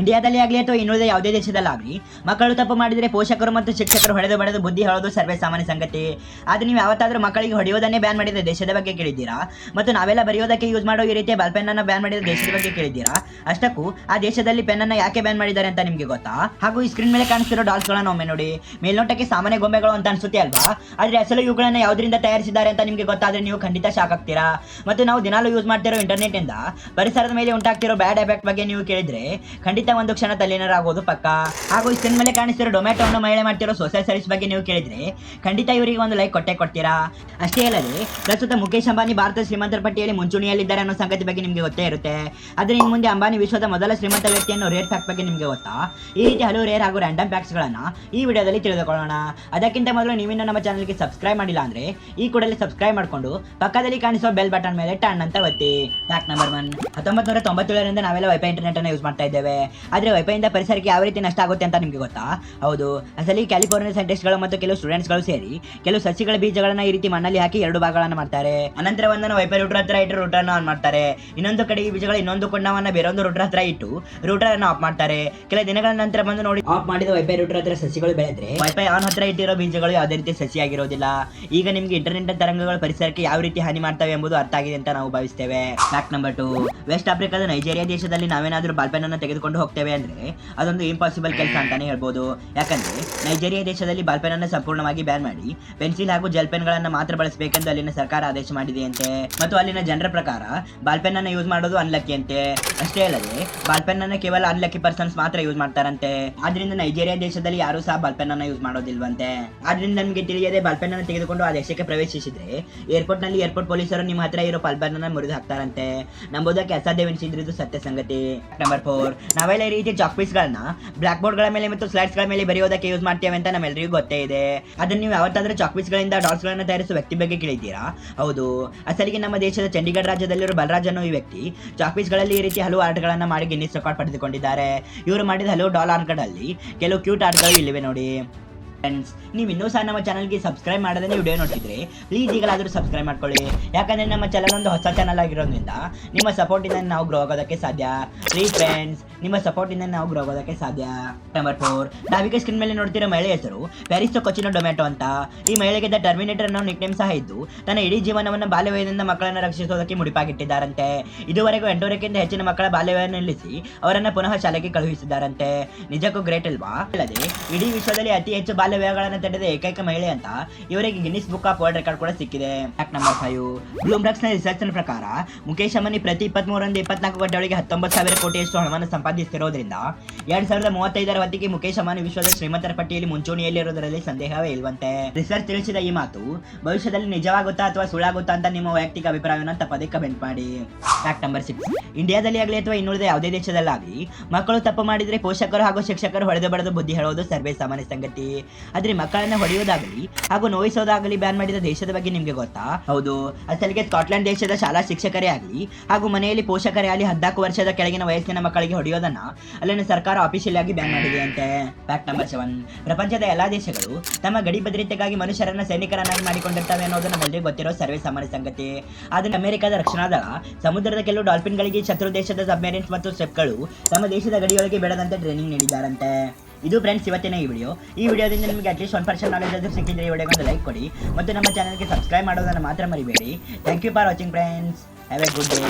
ಇಂಡಿಯಾದಲ್ಲಿ ಆಗಲಿ ಅಥವಾ ಇನ್ನುಳಿದ ಯಾವುದೇ ದೇಶದಲ್ಲಾಗಲಿ ಮಕ್ಕಳು ತಪ್ಪು ಮಾಡಿದರೆ ಪೋಷಕರು ಮತ್ತು ಶಿಕ್ಷಕರು ಹೊಡೆದು ಬಡದು ಬುದ್ಧಿ ಹೇಳೋದು ಸರ್ವೇ ಸಾಮಾನ್ಯ ಸಂಗತಿ. ಆದರೆ ನೀವು ಯಾವತ್ತಾದರೂ ಮಕ್ಕಳಿಗೆ ಹೊಡೆಯೋದನ್ನೇ ಬ್ಯಾನ್ ಮಾಡಿದ ದೇಶದ ಬಗ್ಗೆ ಕೇಳಿದ್ದೀರಾ? ಮತ್ತು ನಾವೆಲ್ಲ ಬರೆಯೋದಕ್ಕೆ ಯೂಸ್ ಮಾಡೋ ಈ ರೀತಿಯ ಬಾಲ್ ಪೆನ್ ಅನ್ನು ಬ್ಯಾನ್ ಮಾಡಿದ ದೇಶದ ಬಗ್ಗೆ ಕೇಳಿದ್ದೀರಾ? ಅಷ್ಟಕ್ಕೂ ಆ ದೇಶದಲ್ಲಿ ಪೆನ್ನನ್ನು ಯಾಕೆ ಬ್ಯಾನ್ ಮಾಡಿದ್ದಾರೆ ಅಂತ ನಿಮಗೆ ಗೊತ್ತಾ? ಹಾಗೂ ಈ ಸ್ಕ್ರೀನ್ ಮೇಲೆ ಕಾಣಿಸ್ತಿರೋ ಡಾಲ್ಸ್ಗಳನ್ನು ಒಮ್ಮೆ ನೋಡಿ. ಮೇಲ್ನೋಟಕ್ಕೆ ಸಾಮಾನ್ಯ ಗೊಂಬೆಗಳು ಅಂತ ಅನ್ಸುತ್ತೆ ಅಲ್ವಾ? ಆದರೆ ಅಸಲು ಇವುಗಳನ್ನು ಯಾವುದರಿಂದ ತಯಾರಿಸಿದ್ದಾರೆ ಅಂತ ನಿಮಗೆ ಗೊತ್ತಾದರೆ ನೀವು ಖಂಡಿತ ಶಾಕ್ ಆಗ್ತೀರಾ. ಮತ್ತು ನಾವು ದಿನಾಲೂ ಯೂಸ್ ಮಾಡ್ತಿರೋ ಇಂಟರ್ನೆಟ್ ಇಂದ ಪರಿಸರದ ಮೇಲೆ ಉಂಟಾಗ್ತಿರೋ ಬ್ಯಾಡ್ ಎಫೆಕ್ಟ್ ಬಗ್ಗೆ ನೀವು ಕೇಳಿದ್ರೆ ಖಂಡಿತ ಒಂದು ಕ್ಷಣ ಆಗೋದು ಪಕ್ಕ? ಹಾಗೂ ಈ ಮೇಲೆ ಕಾಣಿಸ್ತಿರೋ ಡೊಮ್ಯಾಟೋವನ್ನು ಮಹಿಳೆ ಮಾಡ್ತಿರೋ ಸೋಷಿಯಲ್ ಸರ್ವಿಸ್ ಬಗ್ಗೆ ನೀವು ಕೇಳಿದ್ರೆ, ಖಂಡಿತ ಇವರಿಗೆ ಒಂದು ಲೈಕ್ ಕೊಟ್ಟೆ ಕೊಡ್ತೀರಾ? ಅಷ್ಟೇ ಅಲ್ಲದೆ, ಪ್ರಸ್ತುತ ಮುಖೇಶ್ ಅಂಬಾನಿ ಭಾರತ ಶ್ರೀಮಂತರ ಪಟ್ಟಿಯಲ್ಲಿ ಮುಂಚೂಣಿಯಲ್ಲಿದ್ದಾರೆ ಅನ್ನೋ ಸಂಗತಿ ಬಗ್ಗೆ ನಿಮಗೆ ಗೊತ್ತೇ ಇರುತ್ತೆ. ಆದರೆ ಇನ್ನು ಮುಂದೆ ಅಂಬಾನಿ ವಿಶ್ವದ ಮೊದಲ ಶ್ರೀಮಂತ ವ್ಯಕ್ತಿಯನ್ನು ರೇರ್ ಪ್ಯಾಕ್ ಬಗ್ಗೆ ನಿಮಗೆ ಗೊತ್ತಾ? ಈ ರೀತಿ ಹಲವು ರೇರ್ ಹಾಗೂ ರ್ಯಾಂಡಮ್ ಪ್ಯಾಕ್ಸ್ಗಳನ್ನು ಈ ವಿಡಿಯೋದಲ್ಲಿ ತಿಳಿದುಕೊಳ್ಳೋಣ. ಅದಕ್ಕಿಂತ ಮೊದಲು ನೀವಿನ್ನೂ ನಮ್ಮ ಚಾನಲ್ಗೆ ಸಬ್ಸ್ಕ್ರೈಬ್ ಮಾಡಿಲ್ಲ ಅಂದ್ರೆ, ಈ ಕೂಡಲೇ ಸಬ್ಸ್ಕ್ರೈಬ್ ಮಾಡಿಕೊಂಡು ಪಕ್ಕದಲ್ಲಿ ಕಾಣಿಸುವ ಬೆಲ್ ಬಟನ್ ಮೇಲೆ ಟನ್ ಅಂತ ಒತ್ತಿ. ಫ್ಯಾಕ್ಟ್ ನಂಬರ್ ಒನ್ ಹತ್ತೊಂಬತ್ತು ನೂರ ತೊಂಬತ್ತೇಳರಿಂದ ನಾವೆಲ್ಲ ವೈಫೈ ಇಂಟರ್ನೆಟ್ ಅನ್ನು ಯೂಸ್ ಮಾಡ್ತಾ ಇದ್ದೇವೆ. ಆದ್ರೆ ವೈಫೈಯಿಂದ ಪರಿಸರಕ್ಕೆ ಯಾವ ರೀತಿ ನಷ್ಟ ಆಗುತ್ತೆ ಅಂತ ನಿಮಗೆ ಗೊತ್ತಾ? ಹೌದು. ಅಸಲಿ ಕ್ಯಾಲಿಫೋರ್ನಿಯಾ ಸೈಂಟಿಸ್ಟ್ಗಳು ಮತ್ತು ಕೆಲವು ಸ್ಟೂಡೆಂಟ್ಸ್ಗಳು ಸೇರಿ ಕೆಲವು ಸಸಿಗಳ ಬೀಜಗಳನ್ನ ಈ ರೀತಿ ಮಣ್ಣಲ್ಲಿ ಹಾಕಿ ಎರಡು ಭಾಗಗಳನ್ನ ಮಾಡ್ತಾರೆ. ಅನಂತರ ಒಂದನ್ನು ವೈಫೈ ರೂಟರ್ ಹತ್ರ ಇಟ್ಟು ರೂಟರ್ ಆನ್ ಮಾಡ್ತಾರೆ. ಇನ್ನೊಂದು ಕಡೆ ಈ ಬೀಜಗಳ ಇನ್ನೊಂದು ಕೊಂಡವನ್ನ ಬೇರೊಂದು ರೂಟರ್ ಹತ್ರ ಇಟ್ಟು ರೂಟರ್ ಅನ್ನು ಆಫ್ ಮಾಡ್ತಾರೆ. ಕೆಲ ದಿನಗಳ ನಂತರ ಬಂದು ನೋಡಿ ಆಫ್ ಮಾಡಿದ ವೈಫೈ ರೂಟರ್ ಹತ್ರ ಸಸಿಗಳು ಬೆಳೆದ್ರೆ ವೈಫೈ ಆನ್ ಹತ್ರ ಇಟ್ಟಿರೋ ಬೀಜಗಳು ಯಾವುದೇ ರೀತಿ ಸಸಿಯಾಗಿರೋದಿಲ್ಲ ಈಗ ನಿಮ್ಗೆ ಇಂಟರ್ನೆಟ್ ತರಂಗಗಳು ಪರಿಸರಕ್ಕೆ ಯಾವ ರೀತಿ ಹಾನಿ ಮಾಡ್ತವೆ ಎಂಬುದು ಅರ್ಥ ಆಗಿದೆ ಅಂತ ನಾವು ಭಾವಿಸ್ತೇವೆ. ಫ್ಯಾಕ್ಟ್ ನಂಬರ್ ಟು ವೆಸ್ಟ್ ಆಫ್ರಿಕಾದ ನೈಜೀರಿಯಾ ದೇಶದಲ್ಲಿ ನಾವೇನಾದ್ರೂ ಬಾಲ್ಪೆನ್ ತೆಗೆದುಕೊಂಡು ಹೋಗ್ತೇವೆ ಅಂದ್ರೆ ಅದೊಂದು ಇಂಪಾಸಿಬಲ್ ಕೆಲಸ ಅಂತಾನೆ ಹೇಳ್ಬೋದು. ಯಾಕಂದ್ರೆ ನೈಜೀರಿಯಾ ದೇಶದಲ್ಲಿ ಬಾಲ್ಪೆನ್ ಅನ್ನು ಸಂಪೂರ್ಣವಾಗಿ ಬ್ಯಾನ್ ಮಾಡಿ ಪೆನ್ಸಿಲ್ ಹಾಗೂ ಜೆಲ್ ಪೆನ್ ಗಳನ್ನ ಮಾತ್ರ ಬಳಸಬೇಕೆಂದು ಅಲ್ಲಿನ ಸರ್ಕಾರ ಆದೇಶ ಮಾಡಿದೆಯಂತೆ. ಮತ್ತು ಅಲ್ಲಿನ ಜನರ ಪ್ರಕಾರ ಬಾಲ್ಪೆನ್ ಅನ್ನು ಯೂಸ್ ಮಾಡೋದು ಅನ್ಲಕ್ಕಿ ಅಂತೆ ಅಷ್ಟೇ ಅಲ್ಲದೆ ಬಾಲ್ಪೆನ್ ಕೇವಲ ಅನ್ಲಕ್ಕಿ ಪರ್ಸನ್ಸ್ ಮಾತ್ರ ಯೂಸ್ ಮಾಡ್ತಾರಂತೆ. ಆದ್ರಿಂದ ನೈಜೀರಿಯಾ ದೇಶದಲ್ಲಿ ಯಾರು ಸಹ ಬಾಲ್ಪೆನ್ ಯೂಸ್ ಮಾಡೋದಿಲ್ವಂತೆ. ಆದ್ರಿಂದ ನಮಗೆ ತಿಳಿಯದೆ ಬಾಲ್ಪೆನ್ ಅನ್ನು ತೆಗೆದುಕೊಂಡು ಆ ದೇಶಕ್ಕೆ ಪ್ರವೇಶಿಸಿದ್ರೆ ಏರ್ಪೋರ್ಟ್ನಲ್ಲಿ ಏರ್ಪೋರ್ಟ್ ಪೊಲೀಸರು ನಿಮ್ಮ ಹತ್ರ ಇರೋ ಬಾಲ್ಪೆನ್ ಮುರಿದು ಹಾಕ್ತಾರಂತೆ. ನಂಬೋದಕ್ಕೆ ಅಸಾಧ್ಯವೆನಿಸಿದ್ರೆ ಸತ್ಯ ಸಂಗತಿ. ನಂಬರ್ ಫೋರ್ ನಾವೆಲ್ಲ ಈ ರೀತಿ ಚಾಕ್ ಪೀಸ್ ಗಳನ್ನ ಬ್ಲಾಕ್ ಬೋರ್ಡ್ಗಳ ಮೇಲೆ ಮತ್ತು ಸ್ಲೈಡ್ಸ್ಗಳ ಮೇಲೆ ಬರೆಯೋದಕ್ಕೆ ಯೂಸ್ ಮಾಡ್ತೇವೆ ಅಂತ ನಮ್ಮೆಲ್ಲರಿಗೂ ಗೊತ್ತೇ ಇದೆ. ಅದನ್ನ ನೀವು ಯಾವತ್ತಾದ್ರೂ ಚಾಕ್ ಪೀಸ್ ಗಳಿಂದ ಡಾಟ್ಸ್ ಗಳನ್ನ ತಯಾರಿಸುವ ವ್ಯಕ್ತಿ ಬಗ್ಗೆ ಕೇಳಿದ್ದೀರಾ? ಹೌದು. ಅಸಲಿಗೆ ನಮ್ಮ ದೇಶದ ಚಂಡೀಗಢ ರಾಜ್ಯದಲ್ಲಿರುವ ಬಲರಾಜ್ ಅನ್ನೋ ಈ ವ್ಯಕ್ತಿ ಚಾಕ್ ಪೀಸ್ಗಳಲ್ಲಿ ಈ ರೀತಿ ಹಲವು ಆರ್ಟ್ ಗಳನ್ನ ಮಾಡಿ ಗಿನ್ನಿಸ್ ರೆಕಾರ್ಡ್ ಪಡೆದುಕೊಂಡಿದ್ದಾರೆ. ಇವರು ಮಾಡಿದ ಹಲವು ಡಾಲ್ ಆರ್ಟ್ಗಳಲ್ಲಿ ಕೆಲವು ಕ್ಯೂಟ್ ಆರ್ಟ್ಗಳು ಇಲ್ಲಿವೆ ನೋಡಿ. ಫ್ರೆಂಡ್ಸ್ ನೀವು ಇನ್ನೂ ಸಹ ನಮ್ಮ ಚಾನಲ್ಗೆ ಸಬ್ಸ್ಕ್ರೈಬ್ ಮಾಡದೇ ವಿಡಿಯೋ ನೋಡ್ತಿದ್ರೆ ಪ್ಲೀಸ್ ಈಗಲಾದರೂ ಸಬ್ಸ್ಕ್ರೈಬ್ ಮಾಡ್ಕೊಳ್ಳಿ. ಯಾಕಂದ್ರೆ ನಮ್ಮ ಚಾನಲ್ ಒಂದು ಹೊಸ ಚಾನಲ್ ಆಗಿರೋದ್ರಿಂದ ನಿಮ್ಮ ಸಪೋರ್ಟಿಂದ ನಾವು ಗ್ರೋ ಆಗೋದಕ್ಕೆ ಸಾಧ್ಯ. ಪ್ಲೀಸ್ ಫ್ರೆಂಡ್ಸ್ ನಿಮ್ಮ ಸಪೋರ್ಟಿಂದ ನಾವು ಗ್ರೋ ಆಗೋದಕ್ಕೆ ಸಾಧ್ಯ. ನಂಬರ್ ಫೋರ್ ನಾವೀಗ ಸ್ಕ್ರೀನ್ ಮೇಲೆ ನೋಡ್ತಿರೋ ಮಹಿಳೆ ಹೆಸರು ಪ್ಯಾರಿಸ್ ಕೊಚ್ಚಿನ ಡೊಮ್ಯಾಟೊ ಅಂತ. ಈ ಮಹಿಳೆಗೆ ದ ಟರ್ಮಿನೇಟರ್ ಅನ್ನೋ ನಿಕ್ನೇಮ್ ಸಹ ಇದ್ದು, ತನ್ನ ಇಡೀ ಜೀವನವನ್ನು ಬಾಲ್ಯವಯದಿಂದ ಮಕ್ಕಳನ್ನು ರಕ್ಷಿಸೋದಕ್ಕೆ ಮುಡಿಪಾಗಿಟ್ಟಿದ್ದಾರಂತೆ. ಇದುವರೆಗೂ ಎಂಟೂರಕ್ಕಿಂತ ಹೆಚ್ಚಿನ ಮಕ್ಕಳ ಬಾಲ್ಯವನ್ನು ನಿಲ್ಲಿಸಿ, ಅವರನ್ನು ಪುನಃ ಶಾಲೆಗೆ ಕಳುಹಿಸಿದ್ದಾರಂತೆ. ನಿಜಕ್ಕೂ ಗ್ರೇಟ್ ಅಲ್ವಾ? ಅಲ್ಲದೆ, ಇಡೀ ವಿಶ್ವದಲ್ಲಿ ಅತಿ ಹೆಚ್ಚು ಬಾಲ್ಯ ವಿವಾಹಗಳನ್ನು ತಡೆದ ಏಕೈಕ ಮಹಿಳೆ ಅಂತ. ಇವರಿಗೆ Guinness book of world record ಕೂಡ ಸಿಕ್ಕಿದೆ. ನಂಬರ್ ಫೈವ್ ಬ್ಲೂಮ್ರಕ್ಸ್ನ ರಿಸರ್ಚ್ನ ಪ್ರಕಾರ ಮುಖೇಶ್ ಅಂಬಾನಿ ಪ್ರತಿ ಇಪ್ಪತ್ಮೂರರಿಂದ ಇಪ್ಪತ್ನಾಲ್ಕು ಗಂಟೆಗಳಿಗೆ ಹತ್ತೊಂಬತ್ತು ಸಾವಿರ ಕೋಟಿಯಷ್ಟು ಹಣವನ್ನು ಸಂಪಾದಿಸುತ್ತಿರುವುದರಿಂದ ಎರಡ್ ಸಾವಿರದ ಮೂವತ್ತೈದರ ಹೊತ್ತಿಗೆ ಮುಖೇಶ್ ಅಂಬಾನಿ ವಿಶ್ವದ ಶ್ರೀಮಂತರ ಪಟ್ಟಿಯಲ್ಲಿ ಮುಂಚೂಣಿಯಲ್ಲಿರುವುದರಲ್ಲಿ ಸಂದೇಹವೇ ಇಲ್ವಂತೆ. ರಿಸರ್ಚ್ ತಿಳಿಸಿದ ಈ ಮಾತು, ಭವಿಷ್ಯದಲ್ಲಿ ನಿಜವಾಗುತ್ತಾ ಅಥವಾ ಸುಳ್ಳಾಗುತ್ತಾ ಅಂತ ನಿಮ್ಮ ವೈಯಕ್ತಿಕ ಅಭಿಪ್ರಾಯವನ್ನು ತಪ್ಪದೇ ಕಮೆಂಟ್ ಮಾಡಿ. ಫ್ಯಾಕ್ಟ್ ನಂಬರ್ ಸಿಕ್ಸ್ ಇಂಡಿಯಾದಲ್ಲಿ ಆಗಲಿ ಅಥವಾ ಇನ್ನುಳಿದ ಯಾವುದೇ ದೇಶದಲ್ಲಾಗಲಿ, ಮಕ್ಕಳು ತಪ್ಪು ಮಾಡಿದ್ರೆ ಪೋಷಕರು ಹಾಗೂ ಶಿಕ್ಷಕರು ಹೊಡೆದು ಬಡದು ಬುದ್ಧಿ ಹೇಳೋದು ಸರ್ವೇ ಸಾಮಾನ್ಯ ಸಂಗತಿ. ಆದ್ರೆ ಮಕ್ಕಳನ್ನ ಹೊಡೆಯೋದಾಗಲಿ ಹಾಗೂ ನೋಯಿಸೋದಾಗಲಿ ಬ್ಯಾನ್ ಮಾಡಿದ ದೇಶದ ಬಗ್ಗೆ ನಿಮ್ಗೆ ಗೊತ್ತಾ? ಹೌದು. ಅಸಲಿಗೆ ಸ್ಕಾಟ್ಲೆಂಡ್ ದೇಶದ ಶಾಲಾ ಶಿಕ್ಷಕರೇ ಆಗಲಿ ಹಾಗೂ ಮನೆಯಲ್ಲಿ ಪೋಷಕರೇ ಆಗಲಿ ಹದಿನಾಲ್ಕು ವರ್ಷದ ಕೆಳಗಿನ ವಯಸ್ಸಿನ ಮಕ್ಕಳಿಗೆ ಹೊಡೆಯೋದನ್ನ ಅಲ್ಲಿನ ಸರ್ಕಾರ ಅಫಿಷಿಯಲ್ ಆಗಿ ಬ್ಯಾನ್ ಮಾಡಿದೆ ಅಂತೆ ಫ್ಯಾಕ್ಟ್ ನಂಬರ್ ಸೆವೆನ್ ಪ್ರಪಂಚದ ಎಲ್ಲಾ ದೇಶಗಳು ತಮ್ಮ ಗಡಿ ಭದ್ರತೆಗಾಗಿ ಮನುಷ್ಯರನ್ನ ಸೈನಿಕರನ್ನಾಗಿ ಮಾಡಿಕೊಂಡಿರ್ತವೆ ಅನ್ನೋದು ನಮ್ಮಲ್ಲಿ ಗೊತ್ತಿರೋ ಸರ್ವೇ ಸಾಮಾನ್ಯ ಸಂಗತಿ. ಆದ್ರೆ ಅಮೆರಿಕದ ರಕ್ಷಣಾ ದಳ ಸಮುದ್ರದ ಕೆಲವು ಡಾಲ್ಫಿನ್ಗಳಿಗೆ ಶತ್ರು ದೇಶದ ಸಬ್ಮೆರಿನ್ಸ್ ಮತ್ತು ಸ್ಟೆಪ್ಗಳು ತಮ್ಮ ದೇಶದ ಗಡಿಯೊಳಗೆ ಬೆಳೆದಂತೆ ಟ್ರೈನಿಂಗ್ ನೀಡಿದ್ದಾರಂತೆ. ಇದು ಫ್ರೆಂಡ್ಸ್ ಇವತ್ತಿನ ಈ ವಿಡಿಯೋ ಈ ವಿಡಿಯೋದಿಂದ ನಿಮಗೆ ಅಟ್ಲೀಸ್ಟ್ ಒನ್ ಪರ್ಸೆಂಟ್ ನಾಲೆಜ್ ಆದರೂ ಸಿಕ್ಕಿದ್ರೆ ಈ ವಿಡಿಯೋಗೆ ಒಂದು ಲೈಕ್ ಕೊಡಿ. ಮತ್ತು ನಮ್ಮ ಚಾನಲ್ಗೆ ಸಬ್ಸ್ಕ್ರೈಬ್ ಮಾಡೋದನ್ನು ಮಾತ್ರ ಮರಿಬೇಡಿ. Thank you for watching friends have a good day